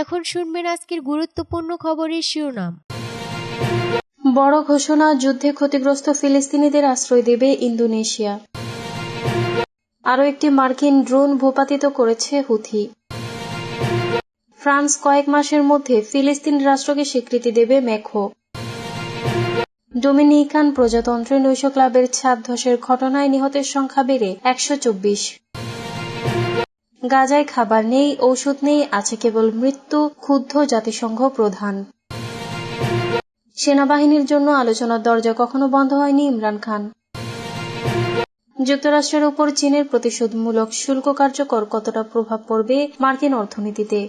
এখন শুনবেন আজকের গুরুত্বপূর্ণ খবরের শিরোনাম। বড় ঘোষণা, যুদ্ধে ক্ষতিগ্রস্ত ফিলিস্তিনিদের আশ্রয় দেবে ইন্দোনেশিয়া। আরও একটি মার্কিন ড্রোন ভূপাতিত করেছে হুথি। ফ্রান্স কয়েক মাসের মধ্যে ফিলিস্তিন রাষ্ট্রকে স্বীকৃতি দেবে মেখো। ডোমিনিকান প্রজাতন্ত্রে নৈশ ক্লাবের ছাদ ধসের ঘটনায় নিহতের সংখ্যা বেড়ে একশো চব্বিশ। গাজায় খাবার নেই, ঔষধ নেই, আছে কেবল মৃত্যু, ক্ষুব্ধ জাতিসংঘ প্রধান। সেনাবাহিনীর জন্য আলোচনার দরজা কখনো বন্ধ হয়নি ইমরান খান। যুক্তরাষ্ট্রের উপর চীনের প্রতিশোধমূলক শুল্ক কার্যকর কতটা প্রভাব পড়বে মার্কিন অর্থনীতিতে?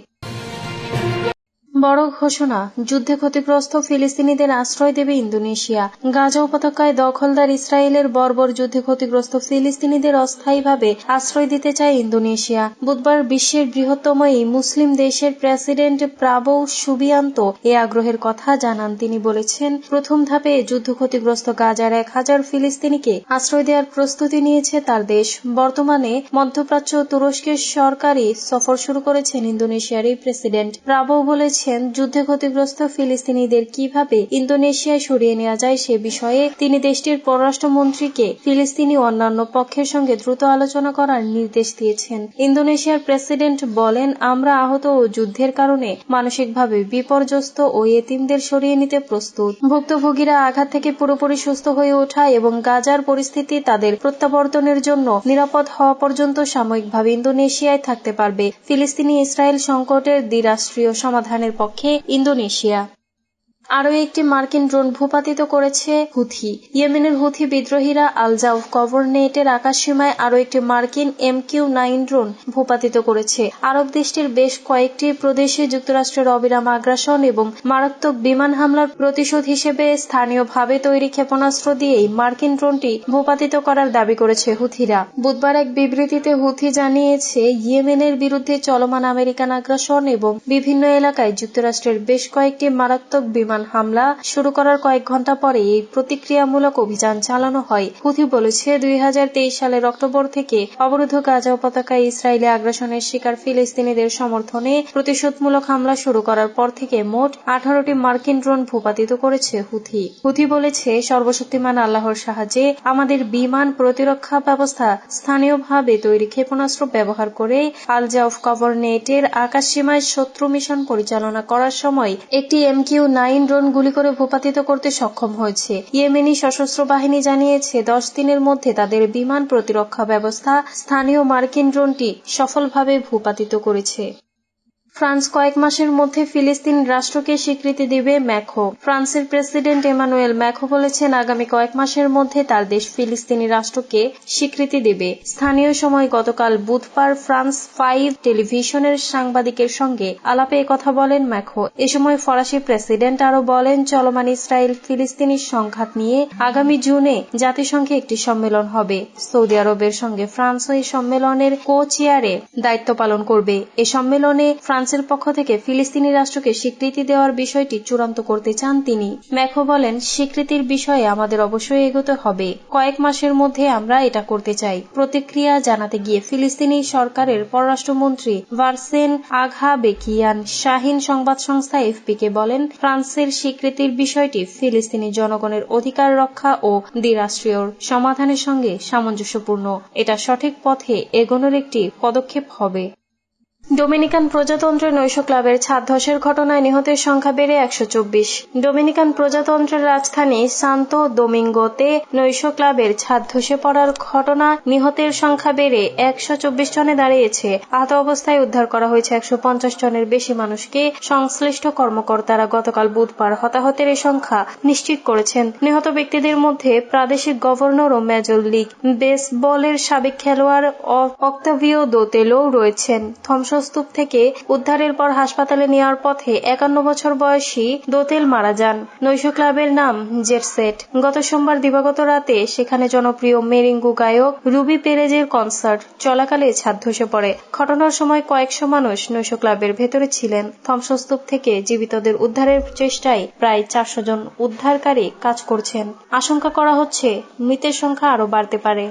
বড় ঘোষণা, যুদ্ধে ক্ষতিগ্রস্ত ফিলিস্তিনিদের আশ্রয় দেবে ইন্দোনেশিয়া। গাজা উপত্যকায় দখলদার ইসরায়েলের বর্বর যুদ্ধে ক্ষতিগ্রস্ত ফিলিস্তিনিদের অস্থায়ীভাবে আশ্রয় দিতে চায় ইন্দোনেশিয়া। বুধবার বিশ্বের বৃহত্তম এই মুসলিম দেশের প্রেসিডেন্ট প্রাবো সুবিয়ান্ত এ আগ্রহের কথা জানান। তিনি বলেছেন, প্রথম ধাপে যুদ্ধ ক্ষতিগ্রস্ত গাজার এক হাজার ফিলিস্তিনিকে আশ্রয় দেওয়ার প্রস্তুতি নিয়েছে তার দেশ। বর্তমানে মধ্যপ্রাচ্য তুরস্কের সরকারি সফর শুরু করেছেন ইন্দোনেশিয়ার এই প্রেসিডেন্ট। প্রাবো বলেছেন যুদ্ধে ক্ষতিগ্রস্ত ফিলিস্তিনিদের কীভাবে ইন্দোনেশিয়ায় সরিয়ে নেওয়া যায় সে বিষয়ে তিনি দেশটির পররাষ্ট্রমন্ত্রীকে ফিলিস্তিনি অন্যান্য পক্ষের সঙ্গে দ্রুত আলোচনা করার নির্দেশ দিয়েছেন। ইন্দোনেশিয়ার প্রেসিডেন্ট বলেন, আমরা আহত ও যুদ্ধের কারণে মানসিকভাবে বিপর্যস্ত ও এতিমদের সরিয়ে নিতে প্রস্তুত। ভুক্তভোগীরা আঘাত থেকে পুরোপুরি সুস্থ হয়ে ওঠা এবং গাজার পরিস্থিতি তাদের প্রত্যাবর্তনের জন্য নিরাপদ হওয়া পর্যন্ত সাময়িকভাবে ইন্দোনেশিয়ায় থাকতে পারবে। ফিলিস্তিনি ইসরায়েল সংকটের দ্বিরাষ্ট্রীয় সমাধানের পক্ষে ইন্দোনেশিয়া। আরও একটি মার্কিন ড্রোন ভূপাতিত করেছে হুথি। ইয়েমেনের হুথি বিদ্রোহীরা আলজাউফ গভর্নেটের আকাশসীমায় আরও একটি মার্কিন এম কিউ নাইন ড্রোন ভূপাতিত করেছে। আরব দেশটির বেশ কয়েকটি প্রদেশে যুক্তরাষ্ট্রের অবিরাম আগ্রাসন এবং মারাত্মক বিমান হামলার প্রতিশোধ হিসেবে স্থানীয়ভাবে তৈরি ক্ষেপণাস্ত্র দিয়েই মার্কিন ড্রোনটি ভূপাতিত করার দাবি করেছে হুথিরা। বুধবার এক বিবৃতিতে হুথি জানিয়েছে, ইয়েমেনের বিরুদ্ধে চলমান আমেরিকান আগ্রাসন এবং বিভিন্ন এলাকায় যুক্তরাষ্ট্রের বেশ কয়েকটি মারাত্মক বিমান হামলা শুরু করার কয়েক ঘণ্টা পরে এই প্রতিক্রিয়ামূলক অভিযান চালানো হয়। হুথি বলেছে, দুই হাজার তেইশ সালের অক্টোবর থেকে অবরুদ্ধ গাজা উপত্যকায় ইসরায়েলি আগ্রাসনের শিকার ফিলিস্তিনিদের সমর্থনে প্রতিশোধমূলক হামলা শুরু করার পর থেকে মোট আঠারোটি মার্কিন ড্রোন ভূপাতিত করেছে হুথি। হুথি বলেছে, সর্বশক্তিমান আল্লাহর সাহায্যে আমাদের বিমান প্রতিরক্ষা ব্যবস্থা স্থানীয়ভাবে তৈরি ক্ষেপণাস্ত্র ব্যবহার করে আলজাউফ গভর্নেটের আকাশসীমায় শত্রু মিশন পরিচালনা করার সময় একটি এমকিউ নাইন ড্রোন গুলি করে ভূপাতিত করতে সক্ষম হয়েছে। ইয়েমেনি সশস্ত্র বাহিনী জানিয়েছে, দশ দিনের মধ্যে তাদের বিমান প্রতিরক্ষা ব্যবস্থা স্থানীয় মার্কিন ড্রোনটি সফলভাবে ভূপাতিত করেছে। ফ্রান্স কয়েক মাসের মধ্যে ফিলিস্তিন রাষ্ট্রকে স্বীকৃতি দিবে ম্যাখো। ফ্রান্সের প্রেসিডেন্ট এমানুয়েল ম্যাখো বলেছেন, আগামী কয়েক মাসের মধ্যে তার দেশ ফিলিস্তিনি রাষ্ট্রকে স্বীকৃতি দেবে। স্থানীয় সময় গতকাল বুধবার ফ্রান্স ফাইভ টেলিভিশনের সাংবাদিকের সঙ্গে আলাপে কথা বলেন ম্যাখো। এ সময় ফরাসি প্রেসিডেন্ট আরও বলেন, চলমান ইসরায়েল ফিলিস্তিনি সংঘাত নিয়ে আগামী জুনে জাতিসংঘে একটি সম্মেলন হবে। সৌদি আরবের সঙ্গে ফ্রান্সও এই সম্মেলনের কো চেয়ারে দায়িত্ব পালন করবে। এ সম্মেলনে ফ্রান্সের পক্ষ থেকে ফিলিস্তিনি রাষ্ট্রকে স্বীকৃতি দেওয়ার বিষয়টি চূড়ান্ত করতে চান তিনি। ম্যাখো বলেন, স্বীকৃতির বিষয়ে আমাদের অবশ্যই এগোতে হবে। কয়েক মাসের মধ্যে আমরা এটা করতে চাই। প্রতিক্রিয়া জানাতে গিয়ে ফিলিস্তিনি সরকারের পররাষ্ট্রমন্ত্রী ভার্সেন আঘা বেকিয়ান শাহিন সংবাদ সংস্থা এফপিকে বলেন, ফ্রান্সের স্বীকৃতির বিষয়টি ফিলিস্তিনি জনগণের অধিকার রক্ষা ও দ্বিরাষ্ট্রীয় সমাধানের সঙ্গে সামঞ্জস্যপূর্ণ। এটা সঠিক পথে এগোনোর একটি পদক্ষেপ হবে। ডোমিনিকান প্রজাতন্ত্রের নৈশ ক্লাবের ছাদ ধসের ঘটনায় নিহতের সংখ্যা বেড়ে একশো চব্বিশ। ডোমিনিকান প্রজাতন্ত্রের রাজধানী সান্তো দোমিঙ্গোতে নৈশ ক্লাবের ছাদ ধসে পড়ার ঘটনা নিহতের সংখ্যা বেড়ে একশো চব্বিশ জনে দাঁড়িয়েছে। আহত অবস্থায় উদ্ধার করা হয়েছে একশো পঞ্চাশ জনের বেশি মানুষকে। সংশ্লিষ্ট কর্মকর্তারা গতকাল বুধবার হতাহতের এই সংখ্যা নিশ্চিত করেছেন। নিহত ব্যক্তিদের মধ্যে প্রাদেশিক গভর্নর ও মেজর লিগ বেসবলের সাবেক খেলোয়াড় অক্তাভিও দোতেলো রয়েছেন। ধ্বংসস্তূপ থেকে উদ্ধারের পর হাসপাতালে নেওয়ার পথে একান্ন বছর বয়সী দোতেল মারা যান। নৈশ ক্লাবের নাম জেটসেট গত সোমবার দিবাগত রাতে সেখানে জনপ্রিয় মেরিঙ্গু গায়ক রুবি পেরেজের কনসার্ট চলাকালে ছাদ ধসে পড়ে। ঘটনার সময় কয়েকশো মানুষ নৈশ ক্লাবের ভেতরে ছিলেন। ধ্বংসস্তূপ থেকে জীবিতদের উদ্ধারের চেষ্টায় প্রায় চারশো জন উদ্ধারকারী কাজ করছেন। আশঙ্কা করা হচ্ছে মৃতের সংখ্যা আরও বাড়তে পারে।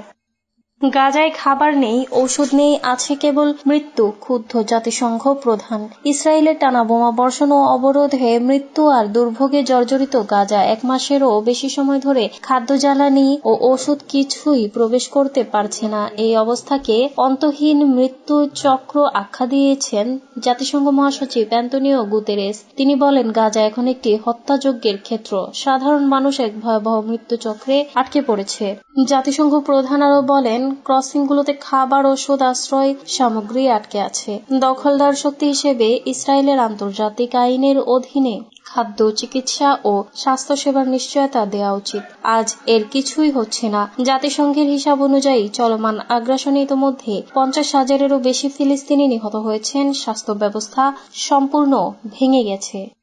গাজায় খাবার নেই ঔষধ নেই, আছে কেবল মৃত্যু, ক্ষুব্ধ জাতিসংঘ প্রধান। ইসরায়েলের টানা বোমা বর্ষণ ও অবরোধে মৃত্যু আর দুর্ভোগে জর্জরিত গাজা এক মাসেরও বেশি সময় ধরে খাদ্য জ্বালানি ও ওষুধ কিছুই প্রবেশ করতে পারছে না। এই অবস্থাকে অন্তহীন মৃত্যু চক্র আখ্যা দিয়েছেন জাতিসংঘ মহাসচিব অ্যান্তনিও গুতেরেস। তিনি বলেন, গাজা এখন একটি হত্যাযজ্ঞের ক্ষেত্র। সাধারণ মানুষ এক ভয়াবহ মৃত্যু চক্রে আটকে পড়েছে। জাতিসংঘ প্রধান আরও বলেন ক্রসিংগুলোতে খাবার, ওষুধ, আশ্রয় সামগ্রী আটকে আছে। দখলদার শক্তি হিসেবে ইসরায়েলের আন্তর্জাতিক আইনের অধীনে খাদ্য, চিকিৎসা ও স্বাস্থ্যসেবার নিশ্চয়তা দেওয়া উচিত। আজ এর কিছুই হচ্ছে না। জাতিসংঘের হিসাব অনুযায়ী চলমান আগ্রাসনে ইতোমধ্যে পঞ্চাশ হাজারেরও বেশি ফিলিস্তিনি নিহত হয়েছেন। স্বাস্থ্য ব্যবস্থা সম্পূর্ণ ভেঙে গেছে।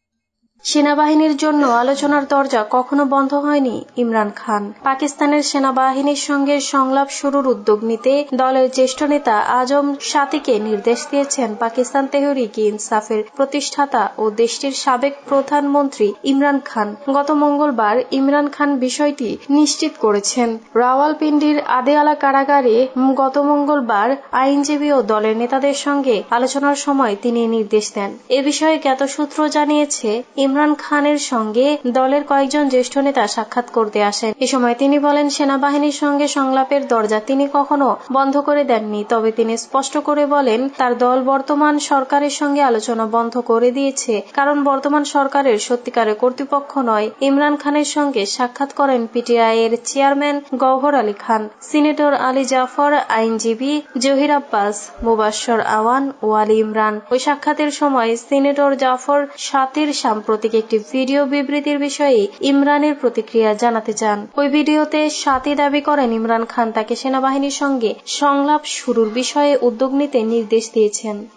সেনাবাহিনীর জন্য আলোচনার দরজা কখনো বন্ধ হয়নি ইমরান খান। পাকিস্তানের সেনাবাহিনীর সঙ্গে সংলাপ শুরুর উদ্যোগ নিতে দলের জ্যেষ্ঠ নেতা আজম সাতিকে নির্দেশ দিয়েছেন পাকিস্তান তেহরিক ইনসাফের প্রতিষ্ঠাতা ও দেশটির সাবেক প্রধানমন্ত্রী ইমরান খান। গত মঙ্গলবার ইমরান খান বিষয়টি নিশ্চিত করেছেন। রাওয়ালপিন্ডির আদেয়ালা কারাগারে গত মঙ্গলবার আইনজীবী ও দলের নেতাদের সঙ্গে আলোচনার সময় তিনি নির্দেশ দেন। এ বিষয়ে জ্ঞাত সূত্র জানিয়েছে ইমরান খানের সঙ্গে দলের কয়েকজন জ্যেষ্ঠ নেতা সাক্ষাৎ করতে আসেন। এ সময় তিনি বলেন, সেনাবাহিনীর সঙ্গে সংলাপের দরজা তিনি কখনো বন্ধ করে দেননি, তবে তিনি স্পষ্ট করে বলেন, তার দল বর্তমান সরকারের সঙ্গে আলোচনা বন্ধ করে দিয়েছে, কারণ বর্তমান সরকারের সত্যিকারের কর্তৃপক্ষ নয়। ইমরান খানের সঙ্গে সাক্ষাৎ করেন পিটিআই এর চেয়ারম্যান গওহর আলী খান। সিনেটর আলী জাফর, আইনজীবী জহির আব্বাস মুবাশ্বর আওয়ান ও আলী ইমরান। ওই সাক্ষাতের সময় সিনেটর জাফর সাতির সাম্প্রতিক একটি ভিডিও বিবৃতির বিষয়ে ইমরানের প্রতিক্রিয়া জানাতে চান। ওই ভিডিওতে সাতি দাবি করেন, ইমরান খান তাকে সেনাবাহিনীর সঙ্গে সংলাপ শুরুর বিষয়ে উদ্যোগ নিতে নির্দেশ দিয়েছেন।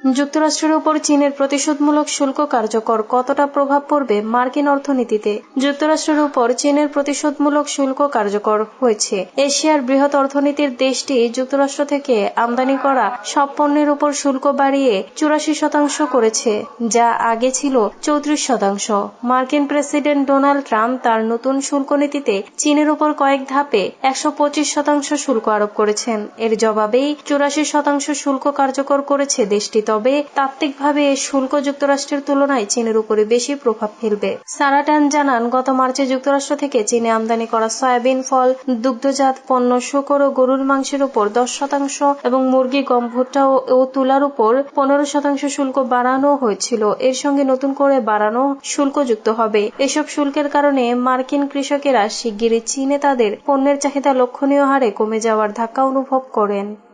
যুক্তরাষ্ট্রের উপর চীনের প্রতিশোধমূলক শুল্ক কার্যকর কতটা প্রভাব পড়বে মার্কিন অর্থনীতিতে? যুক্তরাষ্ট্রের উপর চীনের প্রতিশোধমূলক শুল্ক কার্যকর হয়েছে। এশিয়ার বৃহৎ অর্থনীতির দেশটি যুক্তরাষ্ট্র থেকে আমদানি করা সব পণ্যের উপর শুল্ক বাড়িয়ে চুরাশি শতাংশ করেছে, যা আগে ছিল চৌত্রিশ শতাংশ। মার্কিন প্রেসিডেন্ট ডোনাল্ড ট্রাম্প তার নতুন শুল্ক নীতিতে চীনের উপর কয়েক ধাপে একশো পঁচিশ শতাংশ শুল্ক আরোপ করেছেন। এর জবাবেই চুরাশি শতাংশ শুল্ক কার্যকর করেছে দেশটি তবে তাত্ত্বিকভাবে শুল্ক যুক্তরাষ্ট্রের তুলনায় চীনের উপরে বেশি প্রভাব ফেলবে। সারাটান জানান, গত মার্চে যুক্তরাষ্ট্র থেকে চীনে আমদানি করা সয়াবিন, ফল, দুগ্ধজাত পণ্য, শুকর ও গরুর মাংসের উপর দশ শতাংশ এবং মুরগি, গম, ভুট্টা ও তুলার উপর পনেরো শতাংশ শুল্ক বাড়ানো হয়েছিল। এর সঙ্গে নতুন করে বাড়ানো শুল্ক যুক্ত হবে। এসব শুল্কের কারণে মার্কিন কৃষকেরা শিগগিরই চীনে তাদের পণ্যের চাহিদা লক্ষণীয় হারে কমে যাওয়ার ধাক্কা অনুভব করেন।